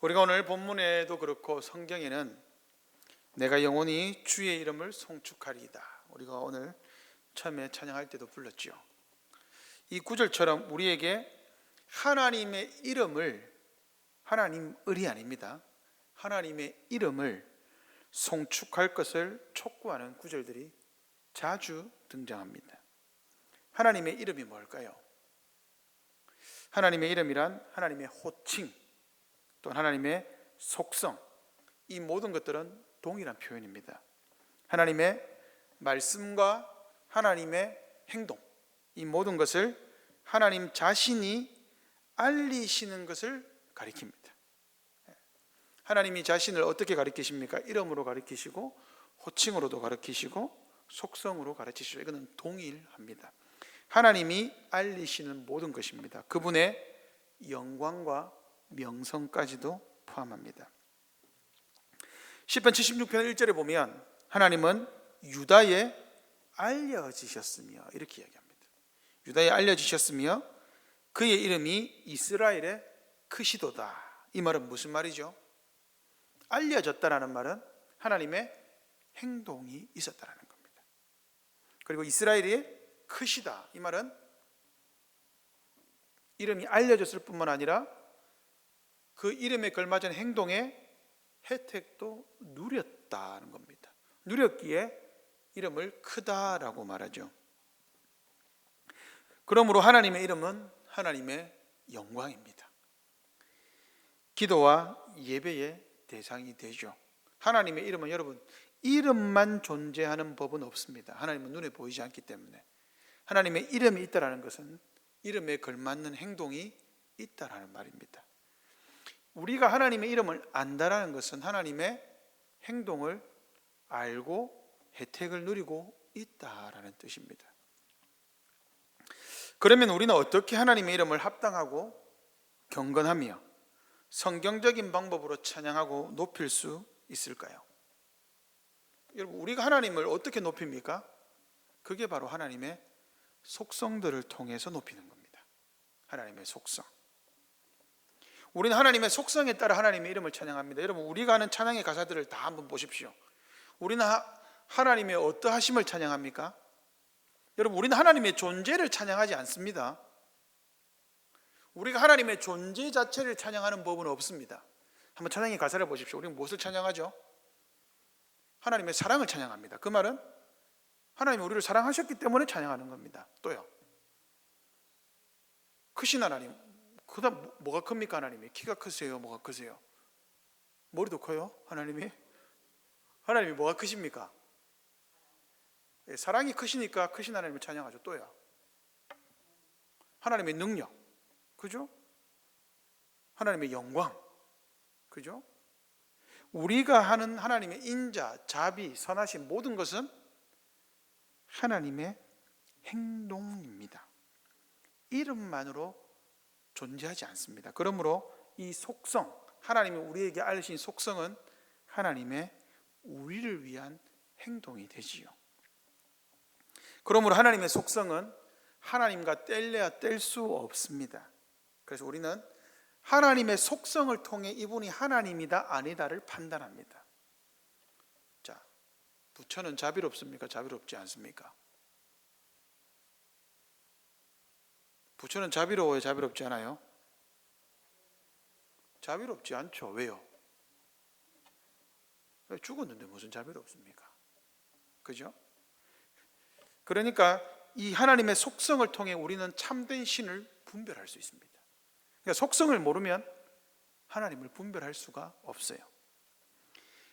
우리가 오늘 본문에도 그렇고 성경에는 내가 영원히 주의 이름을 송축하리이다. 우리가 오늘 처음에 찬양할 때도 불렀지요. 이 구절처럼 우리에게 하나님의 이름을 하나님 을이 아닙니다. 하나님의 이름을 송축할 것을 촉구하는 구절들이 자주 등장합니다. 하나님의 이름이 뭘까요? 하나님의 이름이란 하나님의 호칭, 또 하나님의 속성, 이 모든 것들은 동일한 표현입니다. 하나님의 말씀과 하나님의 행동, 이 모든 것을 하나님 자신이 알리시는 것을 가리킵니다. 하나님이 자신을 어떻게 가리키십니까? 이름으로 가리키시고 호칭으로도 가리키시고 속성으로 가르치시죠. 이거는 동일합니다. 하나님이 알리시는 모든 것입니다. 그분의 영광과 명성까지도 포함합니다. 10편 76편 1절에 보면 하나님은 유다에 알려지셨으며 이렇게 이야기합니다. 유다에 알려지셨으며 그의 이름이 이스라엘의 크시도다. 이 말은 무슨 말이죠? 알려졌다라는 말은 하나님의 행동이 있었다라는 겁니다. 그리고 이스라엘이 크시다. 이 말은 이름이 알려졌을 뿐만 아니라 그 이름에 걸맞은 행동의 혜택도 누렸다는 겁니다. 누렸기에 이름을 크다라고 말하죠. 그러므로 하나님의 이름은 하나님의 영광입니다. 기도와 예배의 대상이 되죠. 하나님의 이름은 여러분 이름만 존재하는 법은 없습니다. 하나님은 눈에 보이지 않기 때문에 하나님의 이름이 있다라는 것은 이름에 걸맞는 행동이 있다라는 말입니다. 우리가 하나님의 이름을 안다라는 것은 하나님의 행동을 알고 혜택을 누리고 있다라는 뜻입니다. 그러면 우리는 어떻게 하나님의 이름을 합당하고 경건하며 성경적인 방법으로 찬양하고 높일 수 있을까요? 여러분, 우리가 하나님을 어떻게 높입니까? 그게 바로 하나님의 속성들을 통해서 높이는 겁니다. 하나님의 속성. 우리는 하나님의 속성에 따라 하나님의 이름을 찬양합니다. 여러분, 우리가 하는 찬양의 가사들을 다 한번 보십시오. 우리는 하, 나님의 어떠하심을 찬양합니까? 여러분, 우리는 하나님의 존재를 찬양하지 않습니다. 우리가 하나님의 존재 자체를 찬양하는 법은 없습니다. 한번 찬양의 가사를 보십시오. 우리는 무엇을 찬양하죠? 하나님의 사랑을 찬양합니다. 그 말은 하나님이 우리를 사랑하셨기 때문에 찬양하는 겁니다. 또요. 크신 하나님, 그다음 뭐- 뭐가 큽니까 하나님이? 키가 크세요? 뭐가 크세요? 머리도 커요? 하나님이? 하나님이 뭐가 크십니까? 예, 사랑이 크시니까 크신 하나님을 찬양하죠. 또요. 하나님의 능력, 그죠? 하나님의 영광, 그죠? 우리가 하는 하나님의 인자, 자비, 선하신 모든 것은 하나님의 행동입니다. 이름만으로 존재하지 않습니다. 그러므로 이 속성, 하나님이 우리에게 알려신 속성은 하나님의 우리를 위한 행동이 되지요. 그러므로 하나님의 속성은 하나님과 뗄래야 뗄 수 없습니다. 그래서 우리는 하나님의 속성을 통해 이분이 하나님이다 아니다를 판단합니다. 자, 부처는 자비롭습니까? 자비롭지 않습니까? 부처는 자비로워요? 자비롭지 않아요? 자비롭지 않죠. 왜요? 왜 죽었는데 무슨 자비롭습니까? 그죠? 그러니까 이 하나님의 속성을 통해 우리는 참된 신을 분별할 수 있습니다. 그러니까 속성을 모르면 하나님을 분별할 수가 없어요.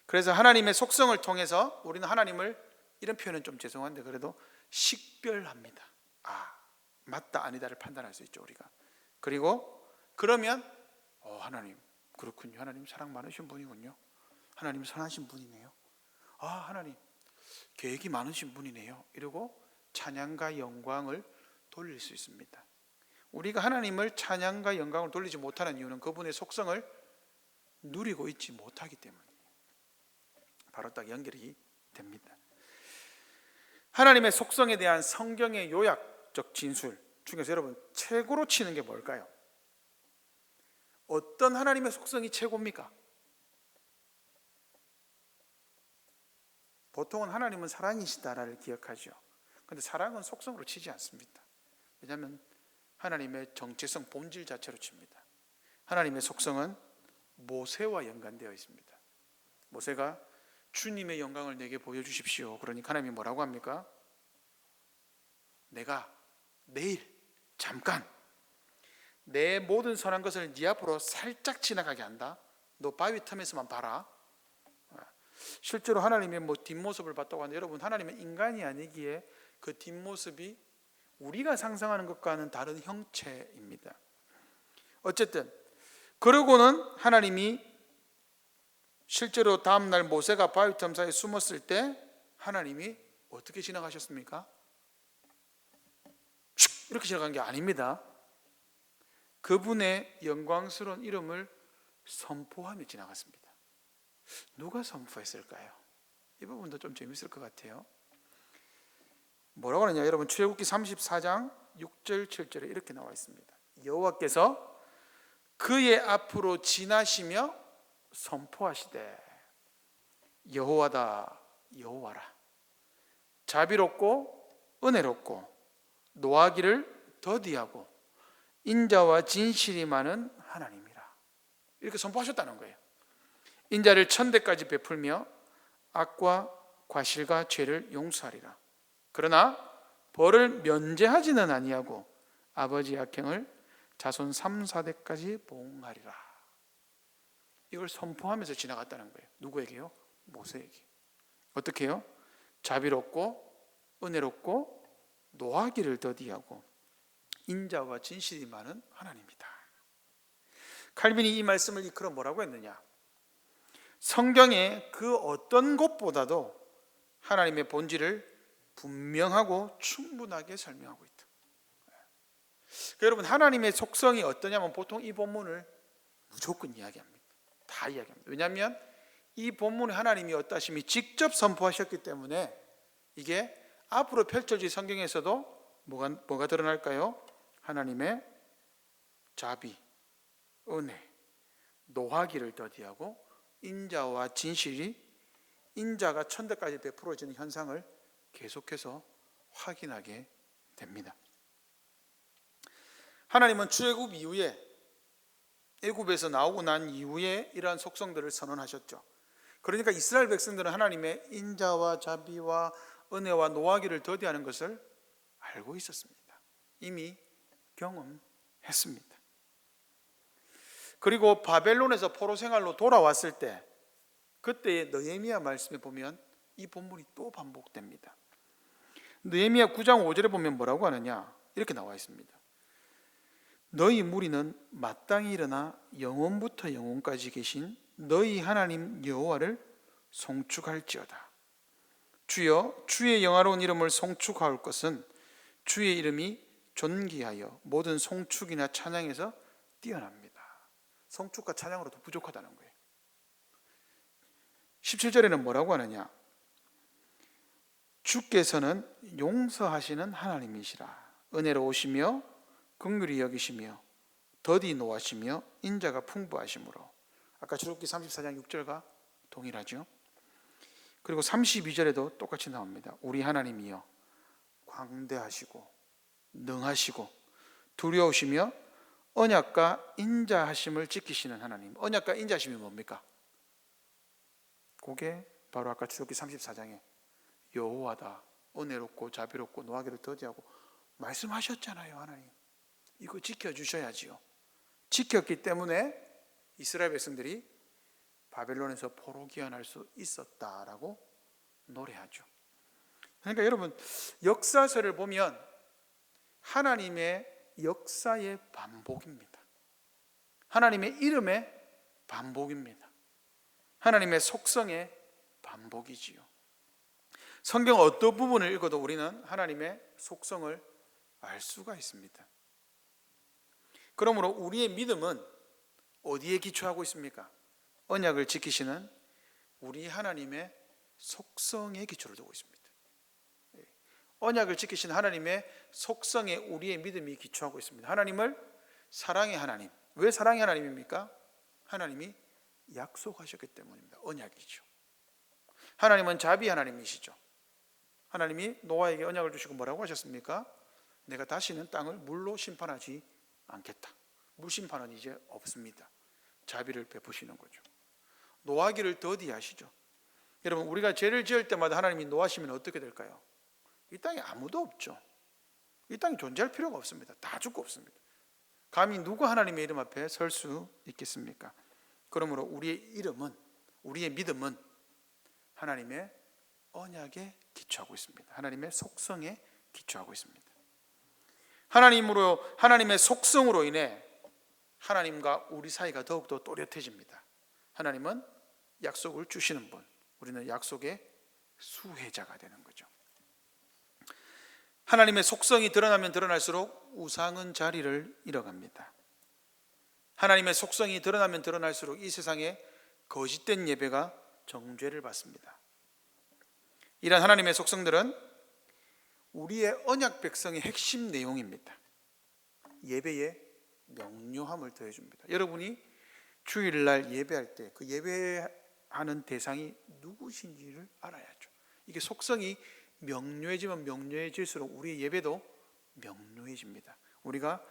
그래서 하나님의 속성을 통해서 우리는 하나님을 이런 표현은 좀 죄송한데 그래도 식별합니다. 아, 맞다 아니다를 판단할 수 있죠 우리가. 그리고 그러면 어, 하나님 그렇군요. 하나님 사랑 많으신 분이군요. 하나님 선하신 분이네요. 아 하나님 계획이 많으신 분이네요. 이러고 찬양과 영광을 돌릴 수 있습니다. 우리가 하나님을 찬양과 영광을 돌리지 못하는 이유는 그분의 속성을 누리고 있지 못하기 때문이에요. 바로 딱 연결이 됩니다. 하나님의 속성에 대한 성경의 요약 적 진술 중에서 여러분 최고로 치는 게 뭘까요? 어떤 하나님의 속성이 최고입니까? 보통은 하나님은 사랑이시다를 기억하죠. 근데 사랑은 속성으로 치지 않습니다. 왜냐하면 하나님의 정체성 본질 자체로 칩니다. 하나님의 속성은 모세와 연관되어 있습니다. 모세가 주님의 영광을 내게 보여주십시오. 그러니까 하나님이 뭐라고 합니까? 내가 내일 잠깐 내 모든 선한 것을 네 앞으로 살짝 지나가게 한다. 너 바위 틈에서만 봐라. 실제로 하나님의 뭐 뒷모습을 봤다고 하는데 여러분 하나님은 인간이 아니기에 그 뒷모습이 우리가 상상하는 것과는 다른 형체입니다. 어쨌든 그러고는 하나님이 실제로 다음 날 모세가 바위 틈 사이에 숨었을 때 하나님이 어떻게 지나가셨습니까? 슉 이렇게 지나간 게 아닙니다. 그분의 영광스러운 이름을 선포하며 지나갔습니다. 누가 선포했을까요? 이 부분도 좀 재밌을 것 같아요. 뭐라고 하느냐 여러분 출애굽기 34장 6절 7절에 이렇게 나와 있습니다. 여호와께서 그의 앞으로 지나시며 선포하시되 여호와다 여호와라 자비롭고 은혜롭고 노하기를 더디하고 인자와 진실이 많은 하나님이라 이렇게 선포하셨다는 거예요. 인자를 천대까지 베풀며 악과 과실과 죄를 용서하리라. 그러나 벌을 면제하지는 아니하고 아버지 악행을 자손 3, 4대까지 보응하리라. 이걸 선포하면서 지나갔다는 거예요. 누구에게요? 모세에게. 어떻게 해요? 자비롭고 은혜롭고 노하기를 더디하고 인자와 진실이 많은 하나님이다. 칼빈이 이 말씀을 이끌어 뭐라고 했느냐? 성경의 그 어떤 곳보다도 하나님의 본질을 분명하고 충분하게 설명하고 있다. 그러니까 여러분 하나님의 속성이 어떠냐면 보통 이 본문을 무조건 이야기합니다. 다 이야기합니다. 왜냐하면 이 본문에 하나님이 어떠심이 직접 선포하셨기 때문에 이게 앞으로 펼쳐질 성경에서도 뭐가 뭐가 드러날까요? 하나님의 자비, 은혜, 노하기를 더디하고 인자와 진실이 인자가 천대까지 베풀어지는 현상을 계속해서 확인하게 됩니다. 하나님은 출애굽 이후에 애굽에서 나오고 난 이후에 이러한 속성들을 선언하셨죠. 그러니까 이스라엘 백성들은 하나님의 인자와 자비와 은혜와 노하기를 더디하는 것을 알고 있었습니다. 이미 경험했습니다. 그리고 바벨론에서 포로 생활로 돌아왔을 때 그때의 느헤미야 말씀에 보면 이 본문이 또 반복됩니다. 느헤미야 9장 5절에 보면 뭐라고 하느냐? 이렇게 나와 있습니다. 너희 무리는 마땅히 일어나 영원부터 영원까지 계신 너희 하나님 여호와를 송축할지어다. 주여 주의 영화로운 이름을 송축할 것은 주의 이름이 존귀하여 모든 송축이나 찬양에서 뛰어납니다. 송축과 찬양으로도 부족하다는 거예요. 17절에는 뭐라고 하느냐? 주께서는 용서하시는 하나님이시라. 은혜로우시며 긍휼히 여기시며 더디 노하시며 인자가 풍부하시므로 아까 출애굽기 34장 6절과 동일하죠. 그리고 32절에도 똑같이 나옵니다. 우리 하나님이여 광대하시고 능하시고 두려우시며 언약과 인자하심을 지키시는 하나님. 언약과 인자하심이 뭡니까? 그게 바로 아까 출애굽기 34장에 여호와다 은혜롭고 자비롭고 노하기를 더디하고 말씀하셨잖아요, 하나님. 이거 지켜 주셔야지요. 지켰기 때문에 이스라엘 백성들이 바벨론에서 포로 귀환할 수 있었다라고 노래하죠. 그러니까 여러분 역사서를 보면 하나님의 역사의 반복입니다. 하나님의 이름의 반복입니다. 하나님의 속성의 반복이지요. 성경 어떤 부분을 읽어도 우리는 하나님의 속성을 알 수가 있습니다. 그러므로 우리의 믿음은 어디에 기초하고 있습니까? 언약을 지키시는 우리 하나님의 속성에 기초를 두고 있습니다. 언약을 지키신 하나님의 속성에 우리의 믿음이 기초하고 있습니다. 하나님을 사랑의 하나님, 왜 사랑의 하나님입니까? 하나님이 약속하셨기 때문입니다. 언약이죠. 하나님은 자비 하나님이시죠. 하나님이 노아에게 언약을 주시고 뭐라고 하셨습니까? 내가 다시는 땅을 물로 심판하지 않겠다. 물 심판은 이제 없습니다. 자비를 베푸시는 거죠. 노하기를 더디하시죠. 여러분 우리가 죄를 지을 때마다 하나님이 노하시면 어떻게 될까요? 이 땅에 아무도 없죠. 이 땅에 존재할 필요가 없습니다. 다 죽고 없습니다. 감히 누가 하나님의 이름 앞에 설 수 있겠습니까? 그러므로 우리의 이름은 우리의 믿음은 하나님의 언약에 기초하고 있습니다. 하나님의 속성에 기초하고 있습니다. 하나님으로 하나님의 속성으로 인해 하나님과 우리 사이가 더욱더 또렷해집니다. 하나님은 약속을 주시는 분, 우리는 약속의 수혜자가 되는 거죠. 하나님의 속성이 드러나면 드러날수록 우상은 자리를 잃어갑니다. 하나님의 속성이 드러나면 드러날수록 이 세상에 거짓된 예배가 정죄를 받습니다. 이러한 하나님의 속성들은 우리의 언약 백성의 핵심 내용입니다. 예배에 명료함을 더해줍니다. 여러분이 주일날 예배할 때 그 예배 하는 대상이 누구신지를 알아야죠. 이게 속성이 명료해지면 명료해질수록 우리의 예배도 명료해집니다. 우리가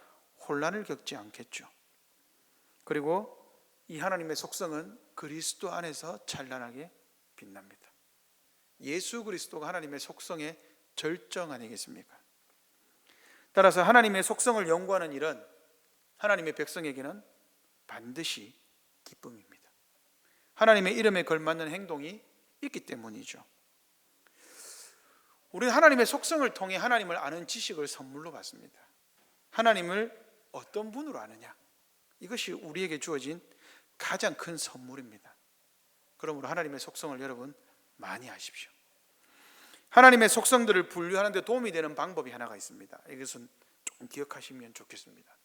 혼란을 겪지 않겠죠. 그리고 이 하나님의 속성은 그리스도 안에서 찬란하게 빛납니다. 예수 그리스도가 하나님의 속성의 절정 아니겠습니까? 따라서 하나님의 속성을 연구하는 일은 하나님의 백성에게는 반드시 기쁨입니다. 하나님의 이름에 걸맞는 행동이 있기 때문이죠. 우리는 하나님의 속성을 통해 하나님을 아는 지식을 선물로 받습니다. 하나님을 어떤 분으로 아느냐? 이것이 우리에게 주어진 가장 큰 선물입니다. 그러므로 하나님의 속성을 여러분 많이 아십시오. 하나님의 속성들을 분류하는 데 도움이 되는 방법이 하나가 있습니다. 이것은 좀 기억하시면 좋겠습니다.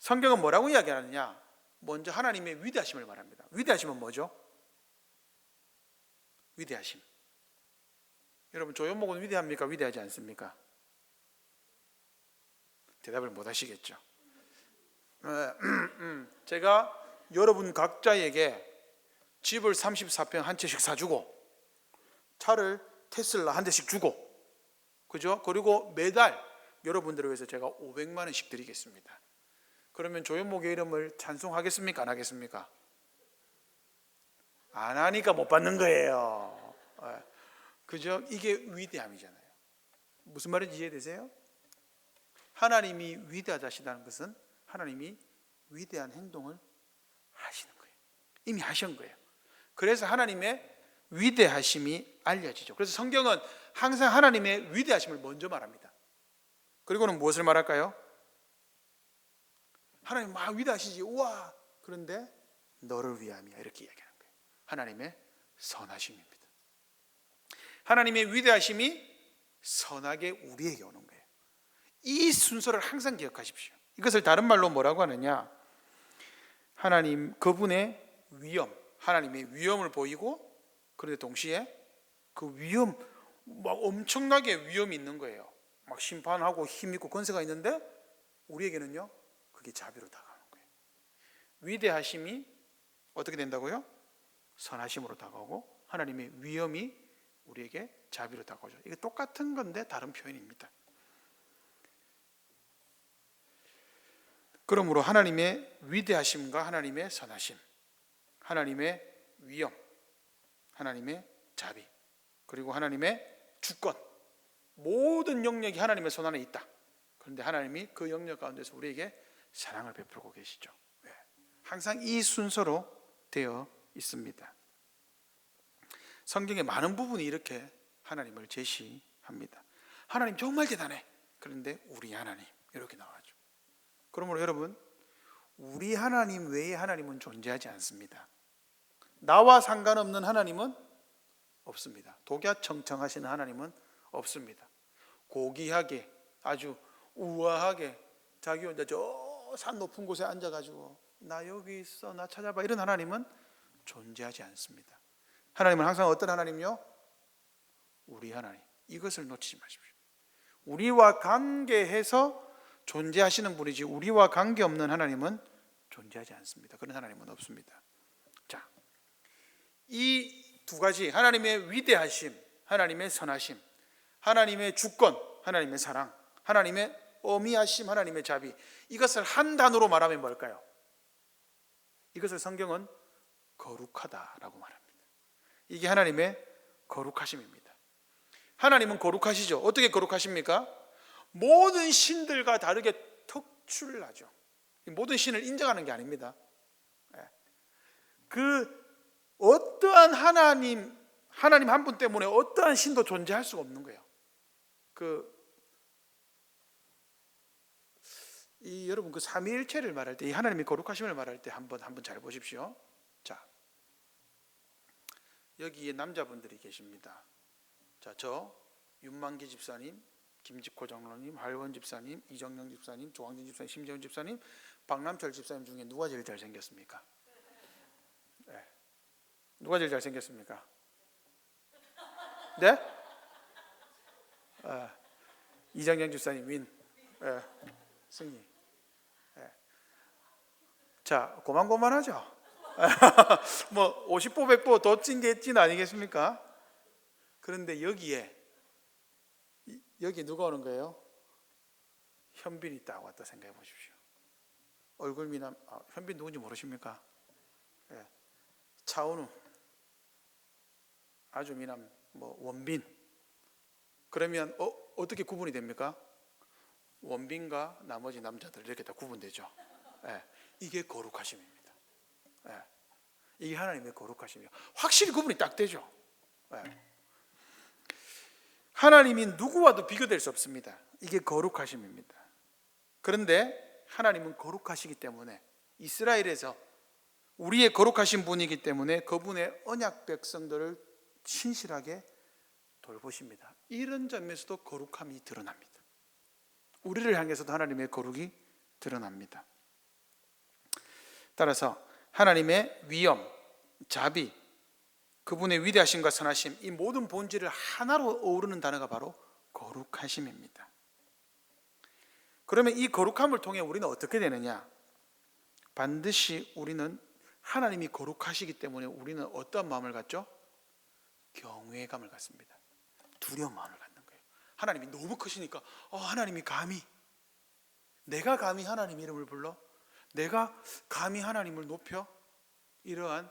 성경은 뭐라고 이야기하느냐? 먼저 하나님의 위대하심을 말합니다. 위대하심은 뭐죠? 위대하심. 여러분 조연목은 위대합니까? 위대하지 않습니까? 대답을 못 하시겠죠. 제가 여러분 각자에게 집을 34평 한 채씩 사주고 차를 테슬라 한 대씩 주고 그죠? 그리고 매달 여러분들을 위해서 제가 500만 원씩 드리겠습니다. 그러면 조연목의 이름을 찬송하겠습니까? 안 하겠습니까? 안 하니까 못 받는 거예요. 예. 그죠? 이게 위대함이잖아요. 무슨 말인지 이해되세요? 하나님이 위대하다시다는 것은 하나님이 위대한 행동을 하시는 거예요. 이미 하신 거예요. 그래서 하나님의 위대하심이 알려지죠. 그래서 성경은 항상 하나님의 위대하심을 먼저 말합니다. 그리고는 무엇을 말할까요? 하나님 막 위대하시지. 우와. 그런데 너를 위함이야. 이렇게 이야기하는 거예요. 하나님의 선하심입니다. 하나님의 위대하심이 선하게 우리에게 오는 거예요. 이 순서를 항상 기억하십시오. 이것을 다른 말로 뭐라고 하느냐? 하나님 그분의 위엄, 하나님의 위엄을 보이고 그런데 동시에 그 위엄 막 엄청나게 위엄이 있는 거예요. 막 심판하고 힘 있고 권세가 있는데 우리에게는요 그게 자비로 다가오는 거예요. 위대하심이 어떻게 된다고요? 선하심으로 다가오고 하나님의 위엄이 우리에게 자비로 다가오죠. 이게 똑같은 건데 다른 표현입니다. 그러므로 하나님의 위대하심과 하나님의 선하심, 하나님의 위엄, 하나님의 자비, 그리고 하나님의 주권, 모든 영역이 하나님의 손 안에 있다. 그런데 하나님이 그 영역 가운데서 우리에게 사랑을 베풀고 계시죠. 네. 항상 이 순서로 되어 있습니다. 성경의 많은 부분이 이렇게 하나님을 제시합니다. 하나님 정말 대단해. 그런데 우리 하나님 이렇게 나와죠. 그러므로 여러분 우리 하나님 외에 하나님은 존재하지 않습니다. 나와 상관없는 하나님은 없습니다. 독야청청하시는 하나님은 없습니다. 고귀하게 아주 우아하게 자기 혼자 저 산 높은 곳에 앉아가지고 나 여기 있어 나 찾아봐 이런 하나님은 존재하지 않습니다. 하나님은 항상 어떤 하나님요? 우리 하나님. 이것을 놓치지 마십시오. 우리와 관계해서 존재하시는 분이지 우리와 관계없는 하나님은 존재하지 않습니다. 그런 하나님은 없습니다. 자, 이 두 가지 하나님의 위대하심, 하나님의 선하심, 하나님의 주권, 하나님의 사랑, 하나님의 어미하심, 하나님의 자비 이것을 한 단어로 말하면 뭘까요? 이것을 성경은 거룩하다라고 말합니다. 이게 하나님의 거룩하심입니다. 하나님은 거룩하시죠. 어떻게 거룩하십니까? 모든 신들과 다르게 특출나죠. 모든 신을 인정하는 게 아닙니다. 예. 그 어떠한 하나님 하나님 한 분 때문에 어떠한 신도 존재할 수가 없는 거예요. 그 이 여러분 그 삼위일체를 말할 때 이 하나님의 거룩하심을 말할 때 한번 한번 잘 보십시오. 자 여기에 남자분들이 계십니다. 자 저 윤만기 집사님, 김직호 장로님, 할원 집사님, 이정영 집사님, 조광진 집사님, 심재훈 집사님, 박남철 집사님 중에 누가 제일 잘 생겼습니까? 네. 누가 제일 잘 생겼습니까? 네? 아, 이정영 집사님 윈. 예, 승리. 예. 자, 고만고만하죠. 뭐 50보 100보 더 찐 게 찐 아니겠습니까? 그런데 여기에 이- 여기 누가 오는 거예요? 현빈이 딱 왔다 생각해 보십시오. 얼굴 미남 아, 현빈 누군지 모르십니까? 예. 차은우 아주 미남 뭐 원빈 그러면 어, 어떻게 구분이 됩니까? 원빈과 나머지 남자들 이렇게 다 구분되죠. 예. 이게 거룩하심입니다. 예. 이게 하나님의 거룩하심이요. 확실히 구분이 딱 되죠. 예. 하나님이 누구와도 비교될 수 없습니다. 이게 거룩하심입니다. 그런데 하나님은 거룩하시기 때문에 이스라엘에서 우리의 거룩하신 분이기 때문에 그분의 언약 백성들을 신실하게 돌보십니다. 이런 점에서도 거룩함이 드러납니다. 우리를 향해서도 하나님의 거룩이 드러납니다. 따라서 하나님의 위엄, 자비, 그분의 위대하심과 선하심 이 모든 본질을 하나로 어우르는 단어가 바로 거룩하심입니다. 그러면 이 거룩함을 통해 우리는 어떻게 되느냐? 반드시 우리는 하나님이 거룩하시기 때문에 우리는 어떤 마음을 갖죠? 경외감을 갖습니다. 두려운 마음을 갖는 거예요. 하나님이 너무 크시니까 어, 하나님이 감히 내가 감히 하나님 이름을 불러 내가 감히 하나님을 높여 이러한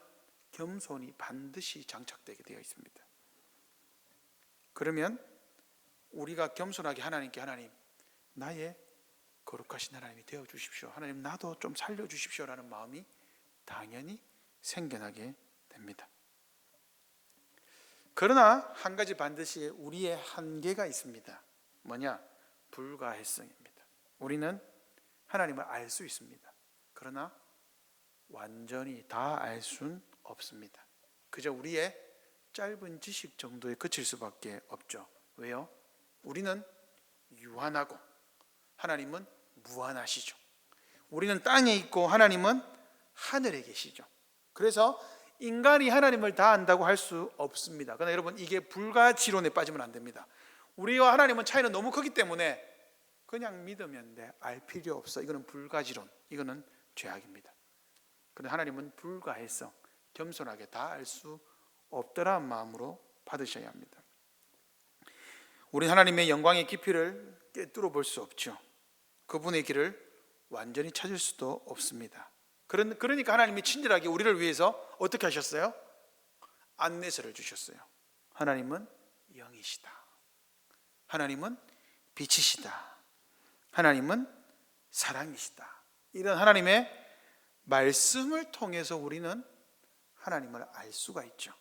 겸손이 반드시 장착되게 되어 있습니다. 그러면 우리가 겸손하게 하나님께 하나님 나의 거룩하신 하나님이 되어 주십시오. 하나님 나도 좀 살려 주십시오라는 마음이 당연히 생겨나게 됩니다. 그러나 한 가지 반드시 우리의 한계가 있습니다. 뭐냐? 불가해성입니다. 우리는 하나님을 알 수 있습니다. 그러나 완전히 다알 수는 없습니다. 그저 우리의 짧은 지식 정도에 그칠 수밖에 없죠. 왜요? 우리는 유한하고 하나님은 무한하시죠. 우리는 땅에 있고 하나님은 하늘에 계시죠. 그래서 인간이 하나님을 다 안다고 할 수 없습니다. 그러나 여러분 이게 불가지론에 빠지면 안 됩니다. 우리와 하나님은 차이는 너무 크기 때문에 그냥 믿으면 돼. 알 필요 없어. 이거는 불가지론. 이거는 죄악입니다. 그런데 하나님은 불가해성, 겸손하게 다 알 수 없더라는 마음으로 받으셔야 합니다. 우리 하나님의 영광의 깊이를 꿰뚫어 볼 수 없죠. 그분의 길을 완전히 찾을 수도 없습니다. 그런 그러니까 하나님이 친절하게 우리를 위해서 어떻게 하셨어요? 안내서를 주셨어요. 하나님은 영이시다. 하나님은 빛이시다. 하나님은 사랑이시다. 이런 하나님의 말씀을 통해서 우리는 하나님을 알 수가 있죠.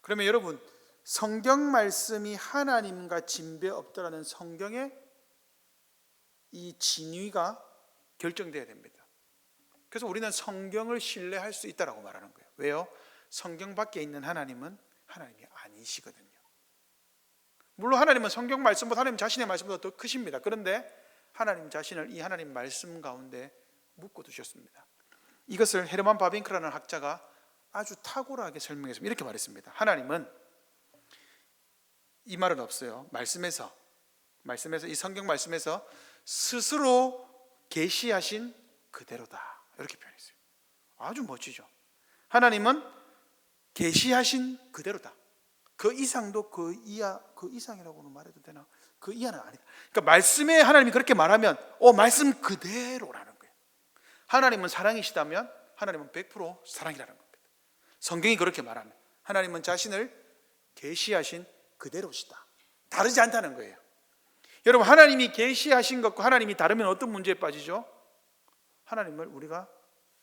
그러면 여러분 성경 말씀이 하나님과 진배 없다라는 성경의 이 진위가 결정돼야 됩니다. 그래서 우리는 성경을 신뢰할 수 있다라고 말하는 거예요. 왜요? 성경 밖에 있는 하나님은 하나님이 아니시거든요. 물론 하나님은 성경 말씀보다 하나님 자신의 말씀보다 더 크십니다. 그런데 하나님 자신을 이 하나님 말씀 가운데 묶어 두셨습니다. 이것을 헤르만 바빙크라는 학자가 아주 탁월하게 설명했습니다. 이렇게 말했습니다. 하나님은 이 말은 없어요. 말씀에서 말씀에서 이 성경 말씀에서 스스로 계시하신 그대로다. 이렇게 표현했어요. 아주 멋지죠. 하나님은 계시하신 그대로다. 그 이상도 그 이하 그 이상이라고는 말해도 되나? 그 이하는 아니다. 그러니까 말씀에 하나님이 그렇게 말하면 어 말씀 그대로라는 거예요. 하나님은 사랑이시다면 하나님은 100% 사랑이라는 겁니다. 성경이 그렇게 말하면 하나님은 자신을 계시하신 그대로시다. 다르지 않다는 거예요. 여러분 하나님이 계시하신 것과 하나님이 다르면 어떤 문제에 빠지죠? 하나님을 우리가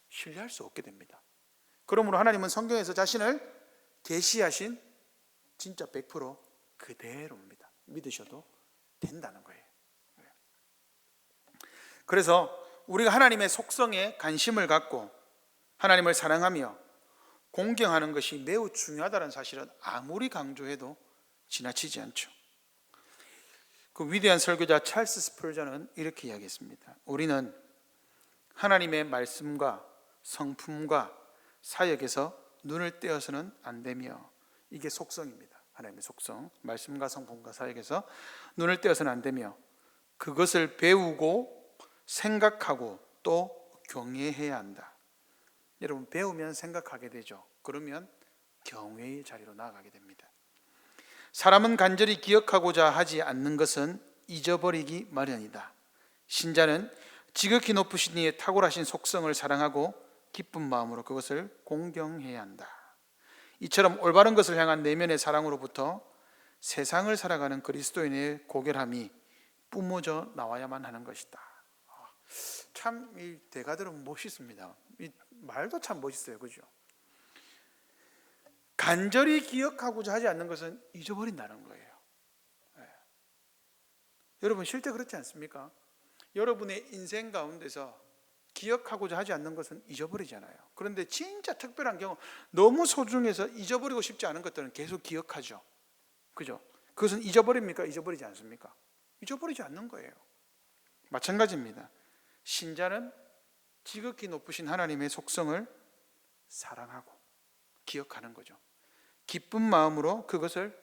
신뢰할 수 없게 됩니다. 그러므로 하나님은 성경에서 자신을 계시하신 진짜 100% 그대로입니다. 믿으셔도 된다는 거예요. 그래서 우리가 하나님의 속성에 관심을 갖고 하나님을 사랑하며 공경하는 것이 매우 중요하다는 사실은 아무리 강조해도 지나치지 않죠. 그 위대한 설교자 찰스 스펄전은 이렇게 이야기했습니다. 우리는 하나님의 말씀과 성품과 사역에서 눈을 떼어서는 안 되며 이게 속성입니다. 하나님의 속성, 말씀과 성품과 사역에서 눈을 떼어서는 안 되며 그것을 배우고 생각하고 또 경외해야 한다. 여러분 배우면 생각하게 되죠. 그러면 경외의 자리로 나아가게 됩니다. 사람은 간절히 기억하고자 하지 않는 것은 잊어버리기 마련이다. 신자는 지극히 높으신 이의 탁월하신 속성을 사랑하고 기쁜 마음으로 그것을 공경해야 한다. 이처럼 올바른 것을 향한 내면의 사랑으로부터 세상을 살아가는 그리스도인의 고결함이 뿜어져 나와야만 하는 것이다. 참 이 대가들은 멋있습니다. 이 말도 참 멋있어요, 그죠? 간절히 기억하고자 하지 않는 것은 잊어버린다는 거예요. 예. 여러분 실제 그렇지 않습니까? 여러분의 인생 가운데서 기억하고자 하지 않는 것은 잊어버리잖아요. 그런데 진짜 특별한 경우 너무 소중해서 잊어버리고 싶지 않은 것들은 계속 기억하죠. 그죠? 그것은 잊어버립니까? 잊어버리지 않습니까? 잊어버리지 않는 거예요. 마찬가지입니다. 신자는 지극히 높으신 하나님의 속성을 사랑하고 기억하는 거죠. 기쁜 마음으로 그것을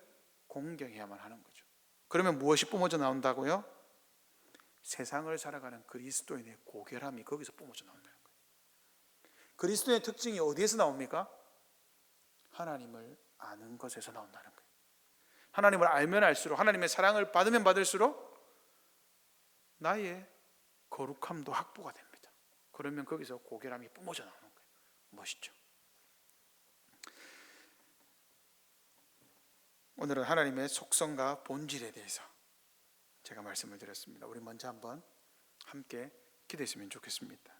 공경해야만 하는 거죠. 그러면 무엇이 뿜어져 나온다고요? 세상을 살아가는 그리스도인의 고결함이 거기서 뿜어져 나온다는 거예요. 그리스도의 특징이 어디에서 나옵니까? 하나님을 아는 것에서 나온다는 거예요. 하나님을 알면 알수록 하나님의 사랑을 받으면 받을수록 나의 거룩함도 확보가 됩니다. 그러면 거기서 고결함이 뿜어져 나오는 거예요. 멋있죠. 오늘은 하나님의 속성과 본질에 대해서 제가 말씀을 드렸습니다. 우리 먼저 한번 함께 기도했으면 좋겠습니다.